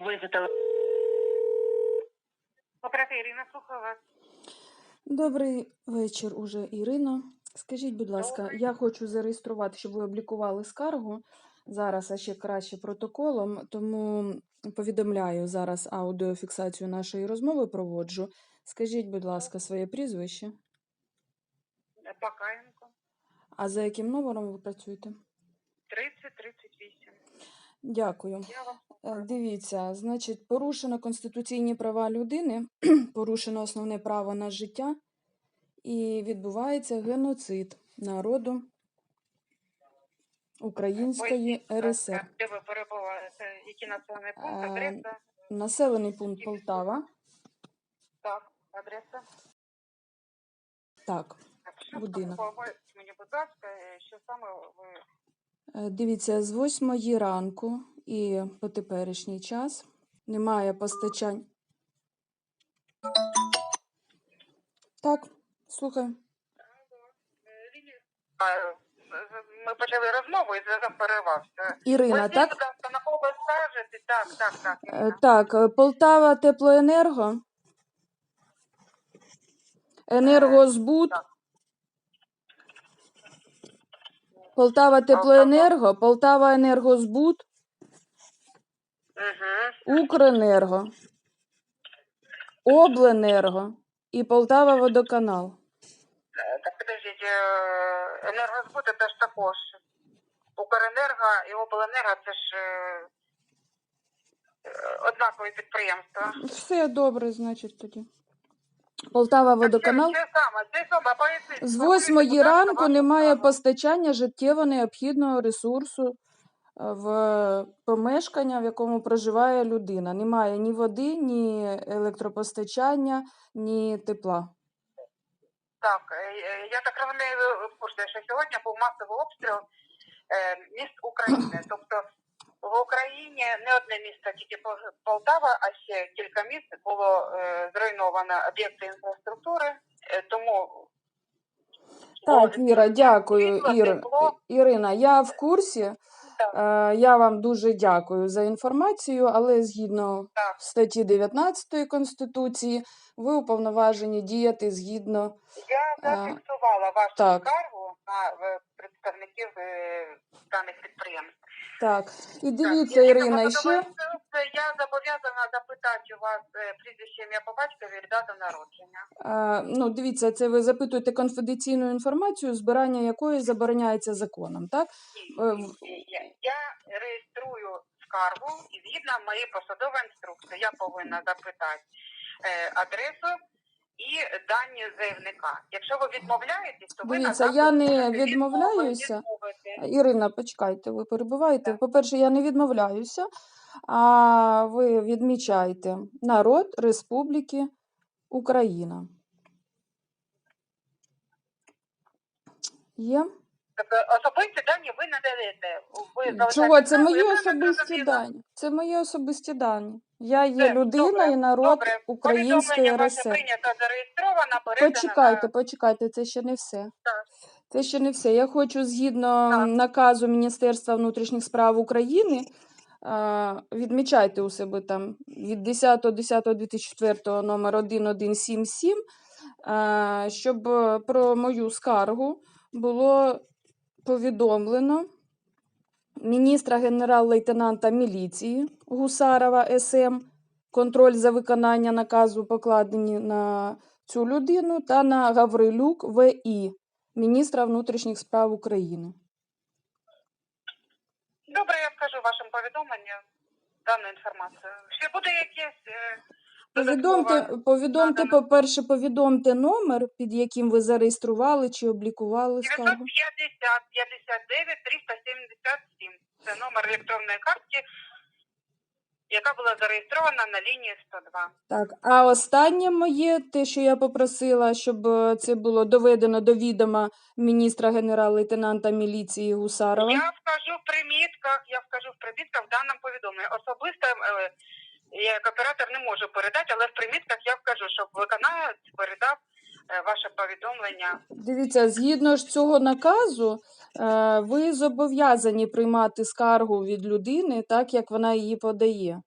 Ви за теле... Ірина, слухаю вас. Добрий вечір, уже Ірино. Скажіть, будь ласка, Добрий. я хочу зареєструвати, щоб ви облікували скаргу зараз, а ще краще протоколом, тому повідомляю зараз аудіофіксацію нашої розмови проводжу. Скажіть, будь ласка, своє прізвище. Бакаєнко. А за яким номером ви працюєте? 3038. Дякую. Я вам Дивіться, значить, порушено конституційні права людини, порушено основне право на життя і відбувається геноцид народу Української РСР. Де ви перебуваєте? Який населений пункт, адреса? Населений пункт Полтава. Так, адреса. Так, Будинок. мені, будь ласка, е, що саме ви... е, дивіться, з 8 ранку і по теперішній час немає постачань. Так, е, Ми почали розмову і зв'язок перервався. Ірина, Поясніть, так? будь ласка, на кого скажете? Так, так, так. Е, Ірина. Так, е, Полтава Теплоенерго. Енергозбут. так. Полтава Теплоенерго, Полтава Енергозбут, Угу. Укренерго, Обленерго і Полтава Водоканал. Так, подождіть, е, енергозбут ж також. Укренерго і обленерго це ж е, е, однакові підприємства. Все добре, значить, тоді. Полтава Водоканал. Це, це саме, це саме, поясніть. З Покажіть, будь 8 ласка, ранку немає постачання життєво необхідного ресурсу е, в помешкання, в якому проживає людина. Немає ні води, ні електропостачання, ні тепла. Так, е, е, я так розумію, що сьогодні був масовий обстріл е, міст України. Тобто в Україні не одне місто, тільки Пол- Полтава, а ще кілька міст було зруйновано об'єкти інфраструктури. Тому Так, Іра, дякую, світло, Ір... Ірина. Я в курсі. Е, Я вам дуже дякую за інформацію, але згідно Так. статті 19 Конституції, ви уповноважені діяти згідно. Я зафіксувала вашу так. скаргу на е, представників е, даних підприємств. Так, і дивіться, так. Ірина, і ще. Я зобов'язана запитати у вас е, прізвище ім'я по батькові і дату народження. Е, ну, дивіться, це ви запитуєте конфіденційну інформацію, збирання якої забороняється законом, так? Е, Я, реєструю скаргу і згідно моєї посадової інструкції я повинна запитати е, адресу і дані заявника. Якщо ви відмовляєтесь, то ви Дивіться, я не відмовляюся. Ірина, почекайте, ви перебуваєте. По-перше, я не відмовляюся, а ви відмічаєте народ Республіки Україна. Є? Тобто особисті дані ви не даєте. Ви Чого? Це мої особисті дані. Це мої особисті дані. Я є Все, людина добре, і народ Добре, Української повідомлення ваше РСР. прийнято, зареєстровано, передано Почекайте, почекайте, це ще не все. Так. Це ще не все. Я хочу згідно наказу Міністерства внутрішніх справ України. Відмічайте у себе там від 10.10.2004 номер 1177, е, щоб е, про мою скаргу було повідомлено міністра генерал-лейтенанта міліції Гусарова СМ, контроль за виконання наказу покладені на цю людину, та на Гаврилюк ВІ, міністра внутрішніх справ України. Добре, я вкажу вашим повідомленням дану інформацію. Ще буде якесь... е, Повідомте, повідомте, по-перше, повідомте номер, під яким ви зареєстрували чи облікували скаргу. 950 59 377. Це номер електронної картки, яка була зареєстрована на лінії 102. Так, а останнє моє, те, що я попросила, щоб е, це було доведено до відома міністра генерал-лейтенанта міліції Гусарова. Я вкажу в примітках, я вкажу в примітках в даному повідомленні. Особисто е, я як оператор не можу передати, але в примітках я вкажу, щоб виконавець передав е, ваше повідомлення. Дивіться, згідно ж цього наказу, е, ви зобов'язані приймати скаргу від людини так, як вона її подає.